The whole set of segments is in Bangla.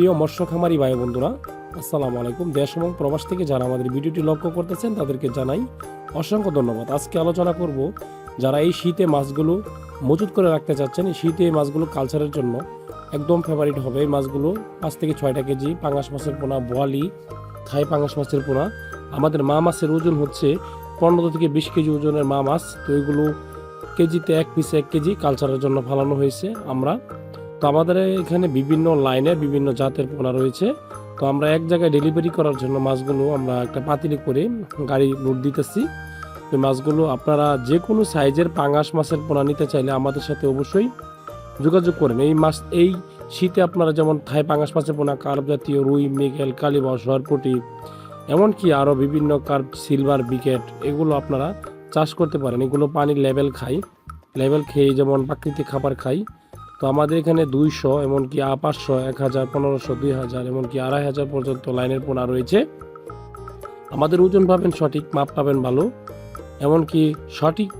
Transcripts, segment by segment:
প্রিয় মৎস্য খামারি ভাই বন্ধুরা, আসসালামু আলাইকুম। দেশ এবং প্রবাস থেকে যারা আমাদের ভিডিওটি লক্ষ্য করতেছেন, তাদেরকে জানাই অসংখ্য ধন্যবাদ। আজকে আলোচনা করব যারা এই শীতে মাছগুলো মজুত করে রাখতে চাচ্ছেন, এই শীতে এই মাছগুলো কালচারের জন্য একদম ফেভারিট হবে। এই মাছগুলো পাঁচ থেকে ছয়টা কেজি পাঙাশ মাছের পোনা, বোয়ালি, থাই পাঙাশ মাছের পোনা। আমাদের মা মাছের ওজন হচ্ছে পনেরো থেকে বিশ কেজি ওজনের মা মাছ। তো এগুলো কেজিতে এক পিসে এক কেজি কালচারের জন্য ফালানো হয়েছে। আমরা তো আমাদের এখানে বিভিন্ন লাইনে বিভিন্ন জাতের পোনা রয়েছে। তো আমরা এক জায়গায় ডেলিভারি করার জন্য মাছগুলো আমরা একটা পাতিলে করে গাড়ি লোড দিতেছি। এই মাছগুলো আপনারা যে কোনো সাইজের পাঙাশ মাছের পোনা নিতে চাইলে আমাদের সাথে অবশ্যই যোগাযোগ করেন। এই মাছ, এই শীতে আপনারা যেমন থাই পাঙাশ মাছের পোনা, কার্প জাতীয় রুই, মৃগেল কালিবা সরপুটি, এমনকি আরও বিভিন্ন কার্প, সিলভার, বিকেট এগুলো আপনারা চাষ করতে পারেন। এগুলো পানির লেভেল খাই। লেভেল খেয়ে যেমন প্রাকৃতিক খাবার খাই। তো আমাদের এখানে দুইশো, এমনকি পাঁচশো এক হাজার পনেরোশো দুই হাজার এমনকি আড়াই হাজার পর্যন্ত লাইনের পোনা রয়েছে। আমাদের ওজন পাবেন সঠিক, মাপ পাবেন ভালো। এমনকি সঠিক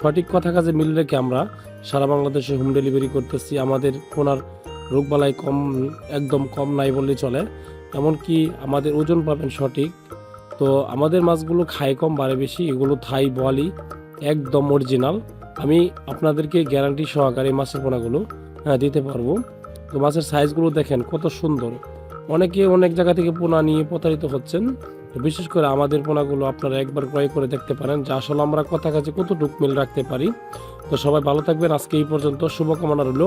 সঠিক কথা কাজে মিল রেখে আমরা সারা বাংলাদেশে হোম ডেলিভারি করতেছি। আমাদের পোনার রোগবালাই কম, একদম কম নাই বললে চলে। এমনকি আমাদের ওজন পাবেন সঠিক। তো আমাদের মাছগুলো খায় কম, বাড়ে বেশি। এগুলো থাই, বোয়ালি, একদম অরিজিনাল আমি আপনাদেরকে গ্যারান্টি সহকারে মাছের পোনাগুলো হ্যাঁ দিতে পারব। তো মাছের সাইজগুলো দেখেন কত সুন্দর। অনেকে অনেক জায়গা থেকে পোনা নিয়ে প্রতারিত হচ্ছেন। বিশেষ করে আমাদের পোনাগুলো আপনারা একবার ক্রয় করে দেখতে পারেন, যা আসলে আমরা কথা কাছে কত মিল রাখতে পারি। তো সবাই ভালো থাকবেন। আজকে এই পর্যন্ত শুভকামনা রইল।